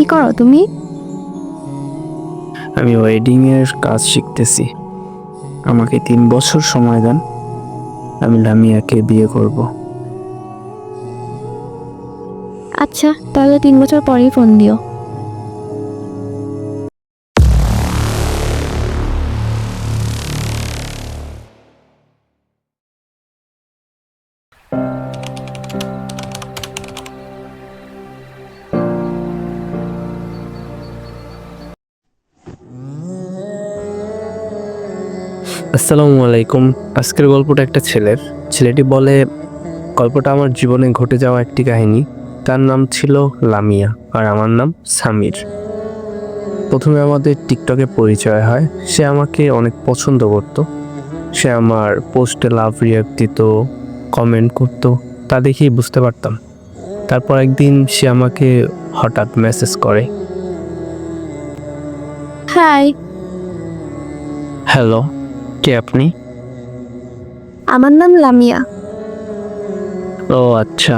কি করো তুমি? আমি ওয়েডিং এর কাজ শিখতেছি। আমাকে তিন বছর সময় দেন আমি লামিয়াকে বিয়ে করব। আচ্ছা তাহলে তিন বছর পরেই ফোন দিও। আসসালামু আলাইকুম। আজকের গল্পটা একটা ছেলের। ছেলেটি বলে গল্পটা আমার জীবনে ঘটে যাওয়া একটি কাহিনী। তার নাম ছিল লামিয়া আর আমার নাম সামির। প্রথমে আমাদের টিকটকে পরিচয় হয়। সে আমাকে অনেক পছন্দ করত। সে আমার পোস্টে লাভ রিয়াক্ট দিত কমেন্ট করতো তা দেখেই বুঝতে পারতাম। তারপর একদিন সে আমাকে হঠাৎ মেসেজ করে। হাই। হ্যালো। কে আপনি? আমার নাম লামিয়া। ও আচ্ছা।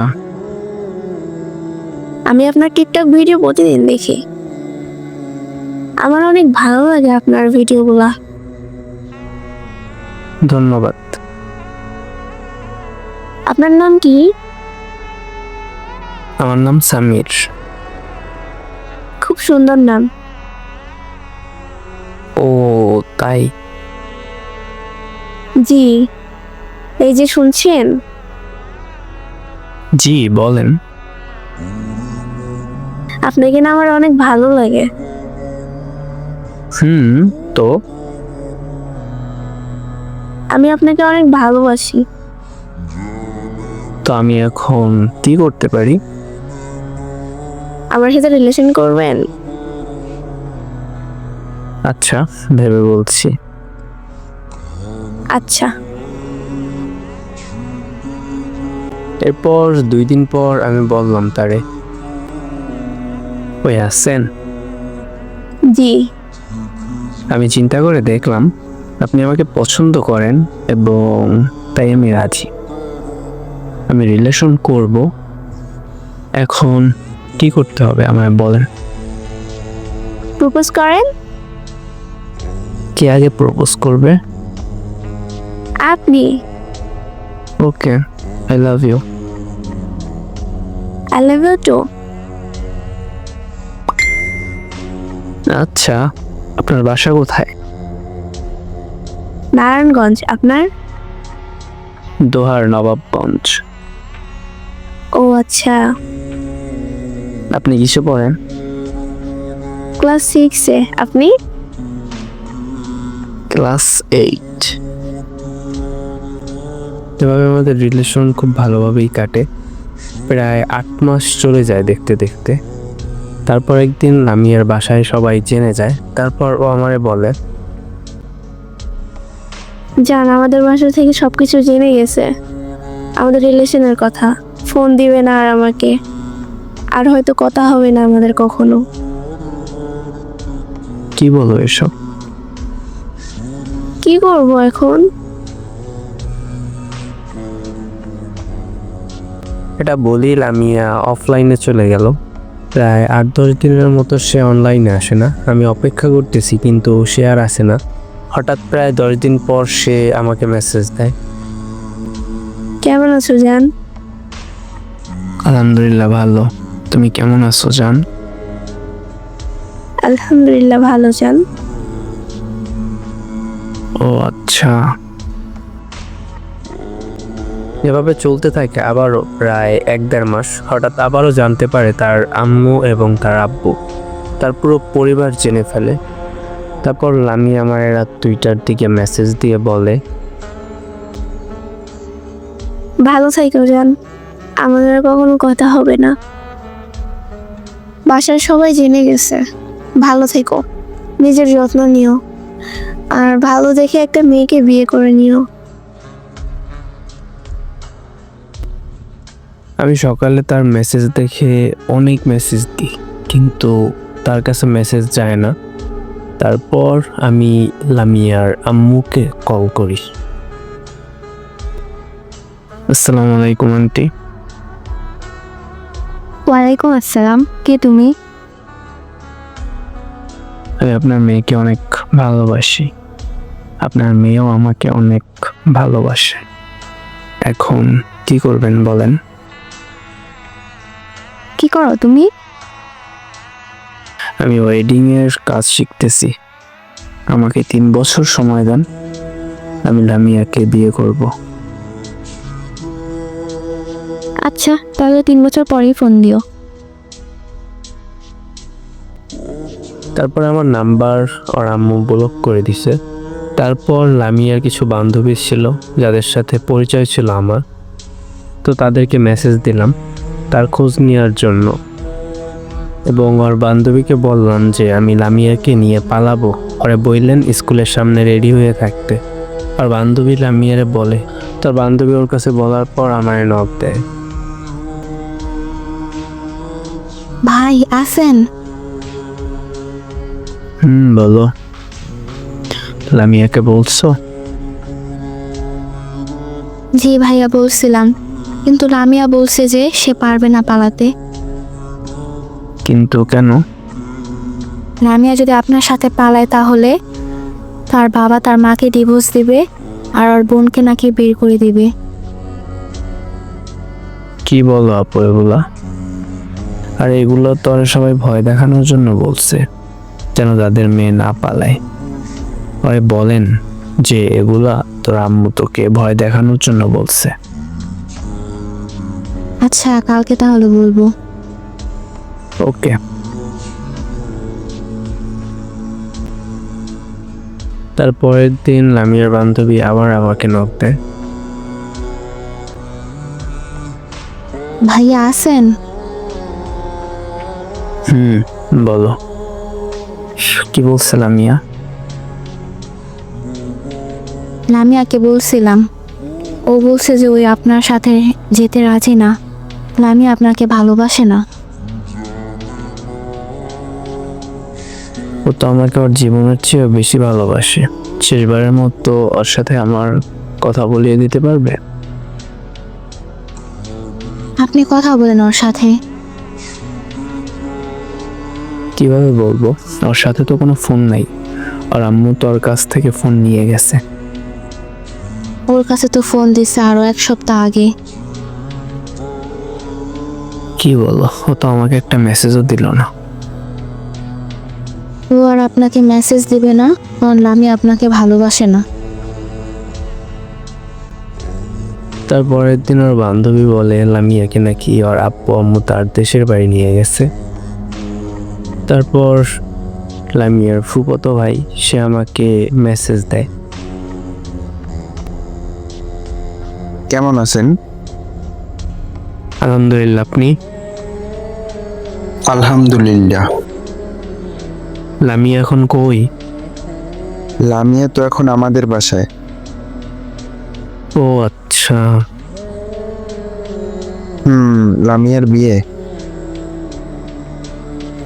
আমি আপনার টিকটক ভিডিও প্রতিদিন দেখি। আমার অনেক ভালো লাগে আপনার ভিডিওগুলা। ধন্যবাদ। আপনার নাম কি? আমার নাম সামির। খুব সুন্দর নাম। ও তাই? জি। এই যে শুনছেন? জি বলেন। আপনাকে না আমার অনেক ভালো লাগে। হুম তো? আমি আপনাকে অনেক ভালোবাসি। তো আমি এখন কি করতে পারি? আমার সাথে রিলেশন করবেন? আচ্ছা ভেবে বলছি। আচ্ছা। এরপর দুই দিন পর আমি বললাম তারে ওই আসছেন জি। আমি চিন্তা করে দেখলাম আপনি আমাকে পছন্দ করেন এবং তাই আমি রাজি। আমি রিলেশন করব। এখন কি করতে হবে আমায় বলেন? প্রপোজ করেন? কে আগে প্রপোজ করবে? আপনি। Okay I love you I love you too আচ্ছা আপনার বাসা কোথায়? নারায়ণগঞ্জ আপনার? দোহার নবাবগঞ্জ। ও আচ্ছা। আপনি কিসে পড়েন? ক্লাস সিক্সে আপনি? Class eight. এভাবে আমাদের রিলেশন খুব ভালোভাবেই কাটে। প্রায় আট মাস চলে যায় দেখতে দেখতে। তারপর একদিন আমি আর বাসায় সবাই জেনে যায়। তারপর ও আমারে বলে জান আমাদের বাসা থেকে সবকিছু জেনে গেছে। আমাদের রিলেশনের কথা। ফোন দিবে না আর আমাকে। আর হয়তো কথা হবে না আমাদের কখনো। কি বলো এসব? কি করব এখন? এটা বলি লামিয়া অফলাইনে চলে গেল। প্রায় আট দশ দিনের মতো সে অনলাইনে আসে না। আমি অপেক্ষা করতেছি কিন্তু সে আর আসে না। হঠাৎ প্রায় দশ দিন পর সে আমাকে মেসেজ দেয়। কেমন আছো জান? আলহামদুলিল্লাহ ভালো। তুমি কেমন আছো জান? আলহামদুলিল্লাহ ভালো জান। ও আচ্ছা। এভাবে চলতে থাকে আবারও প্রায় এক দেড় মাস। হঠাৎ আবারও জানতে পারে তার আম্মু এবং তার আব্বু। তার পুরো পরিবার জেনে ফেলে। তারপর লামি আমার এরা টুইটার দিকে মেসেজ দিয়ে বলে, ভালো থাইকো যান আমাদের আর কখনো কথা হবে না। বাসার সবাই জেনে গেছে। ভালো থেকো। নিজের যত্ন নিও। আর ভালো দেখে একটা মেয়েকে বিয়ে করে নিও। আমি সকালে তার মেসেজ দেখে অনেক মেসেজ দিই কিন্তু তার কাছে মেসেজ যায় না। তারপর আমি লামিয়ার আম্মুকে কল করি। আসসালামু আলাইকুম আন্টি। ওয়ালাইকুম আসসালাম কে তুমি? আমি আপনার মেয়েকে অনেক ভালোবাসি। আপনার মেয়েও আমাকে অনেক ভালোবাসে। এখন কি করবেন বলেন? কি করো তুমি? আমি ওয়েডিং এর কাজ শিখতেছি। আমাকে তিন বছর সময় দেন আমি লামিয়াকে বিয়ে করব। আচ্ছা তাহলে তিন বছর পরেই ফোন দিও। তারপর আমার নাম্বার ওর আম্মু ব্লক করে দিছে। তারপর লামিয়ার কিছু বান্ধবী ছিল যাদের সাথে পরিচয় ছিল আমার। তো তাদেরকে মেসেজ দিলাম। তার খোঁজ নেওয়ার জন্য। এবং ওর বান্ধবীকে বললাম যে আমি লামিয়াকে নিয়ে পালাবো। ওরে বললেন স্কুলের সামনে রেডি হয়ে থাকতে। আর বান্ধবী লামিয়ারে বলে তার বান্ধবী ওর কাছে বলার পর আমার নখ দেয়। ভাই আসেন। হুম বলো। লামিয়াকে বলছো? জি ভাইয়া বলছিলাম। কিন্তু লামিয়া বলছে যে সে পারবে না পালাতে। কিন্তু কেন? লামিয়া যদি আপনার সাথে পালায় তাহলে তার বাবা তার মাকে ডিভোর্স দিবে আর ওর বোনকে নাকি বের করে দিবে। কি বলো আপু এগুলা? আর এগুলো তো ওরা সবাই ভয় দেখানোর জন্য বলছে যেন তাদের মেয়ে না পালায়। ওই বলেন যে এগুলা তোর আম্মু তোকে ভয় দেখানোর জন্য বলছে। আচ্ছা কালকে তাহলে বলব। ওকে। তারপরের দিন লামিয়ার বান্ধবী আবার আমাকে নক দেয়। ভাইয়া আসেন হুম বলো। কি বলছে লামিয়া? লামিয়াকে বলছিলাম। ও বলছে যে ওই আপনার সাথে যেতে রাজি না। লামিয়া আপনাকে ভালোবাসে না। ও তো আমাকে ওর জীবনের চেয়েও বেশি ভালোবাসে। শেষবারের মতো ওর সাথে আমার কথা বলিয়ে দিতে পারবে? আপনি কথা বলেন ওর সাথে। কীভাবে বলব? ওর সাথে তো কোনো ফোন নাই। আর আম্মু তো ওর কাছ থেকে ফোন নিয়ে গেছে। ওর কাছে তো ফোন দিছে আরও এক সপ্তাহ আগে। কি বলো ও তো আমাকে একটা মেসেজও দিল না। ও আর আপনাকে মেসেজ দিবে না কারণ লামি আপনাকে ভালোবাসে না। তারপরের দিন ওর বান্ধবী বলে লামিয়াকে নাকি ওর আব্বু আম্মু তার দেশের বাড়ি নিয়ে গেছে। তারপর লামিয়ার ফুপতো ভাই সে আমাকে মেসেজ দেয়। কেমন আছেন? আলহামদুলিল্লাহ আপনি? আলহামদুলিল্লাহ। লামিয়া এখন কই? লামিয়া তো এখন আমাদের বাসায়। ও আচ্ছা। হুম লামিয়ার বিয়ে।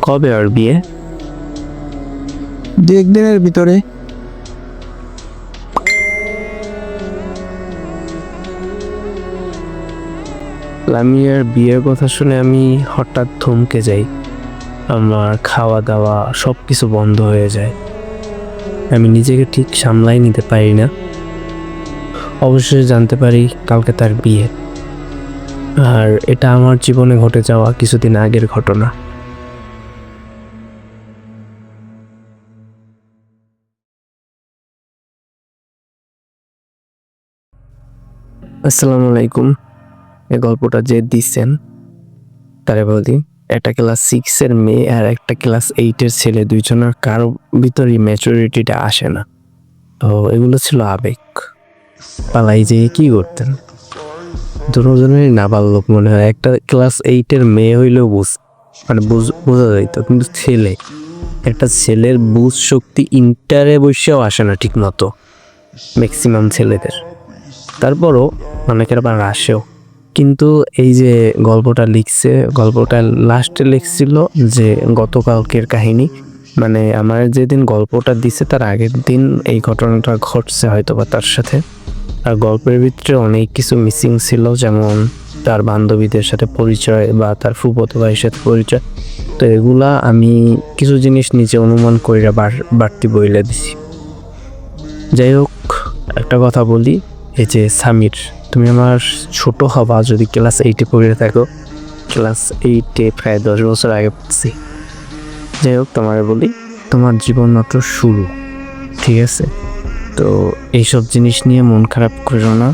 কবে আর বিয়ে? দু একদিনের ভিতরে। লামিয়ার বিয়ের কথা শুনে আমি হঠাৎ থমকে যাই। আমার খাওয়া দাওয়া সব কিছু বন্ধ হয়ে যায়। আমি নিজেকে ঠিক সামলাই নিতে পারি না। অবশ্যই জানতে পারি কালকে তার বিয়ে। আর এটা আমার জীবনে ঘটে যাওয়া কিছুদিন আগের ঘটনা। আসসালামু আলাইকুম। এই গল্পটা যে দিচ্ছেন, তারে বলি একটা ক্লাস সিক্সের মেয়ে আর একটা ক্লাস এইটের ছেলে দুইজনের কারও ভিতরই ম্যাচুরিটিটা আসে না। তো এগুলো ছিল আবেগ। পালাই যে কি করতেন? দুজনেরই নাবালক মনে হয়। একটা ক্লাস এইটের মেয়ে হইলেও বুঝ মানে বুঝ- বোঝা যাইত, কিন্তু ছেলে। একটা ছেলের বুঝ শক্তি ইন্টারে বসেও আসে না ঠিক মতো ম্যাক্সিমাম ছেলেদের। তারপরও অনেকের আবার আসেও। কিন্তু এই যে গল্পটা লিখছে, গল্পটা লাস্টে লিখছিল যে গতকালকের কাহিনী। মানে আমার যেদিন গল্পটা দিছে তার আগের দিন এই ঘটনাটা ঘটছে হয়তো বা তার সাথে। আর গল্পের ভিতরে অনেক কিছু মিসিং ছিল, যেমন তার বান্ধবীদের সাথে পরিচয় বা তার ফুপতো ভাইয়ের সাথে পরিচয়। তো এগুলা আমি কিছু জিনিস নিজে অনুমান বার, বাড়তি বইলে দিছি। যাই হোক, একটা কথা বলি, এই যে সামির। তুমি আমার ছোট হবা যদি ক্লাস এইটে পড়ে থাকো। ক্লাস এইটে প্রায় দশ বছর আগে পড়ছি। যাই হোক, তোমার বলি, তোমার জীবন মাত্র শুরু, ঠিক আছে? তো এইসব জিনিস নিয়ে মন খারাপ করো না।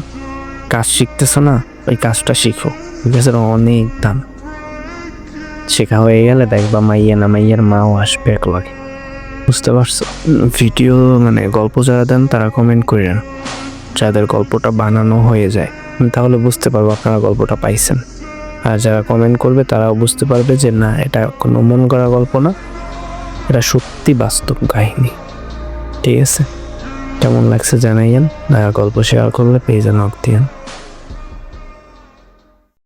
কাজ শিখতেছো না? ওই কাজটা শিখো, ঠিক আছে? অনেক দাম। শেখা হয়ে গেলে দেখবা মাইয়া না মাইয়ার মাও আসবে এক লাগে বুঝতে পারছ? ভিডিও মানে গল্প যারা দেন তারা কমেন্ট করেন যাদের গল্পটা বানানো হয়ে যায়, তাহলে বুঝতে পারব আপনারা গল্পটা পাইছেন। আর যারা কমেন্ট করবে, তারাও বুঝতে পারবে যে না, এটা কোনো মন করা গল্প না, এটা সত্যি বাস্তব কাহিনী। ঠিক আছে? কেমন লাগছে জানাইয়েন গল্প শেয়ার করলে পেয়ে যান দিয়েন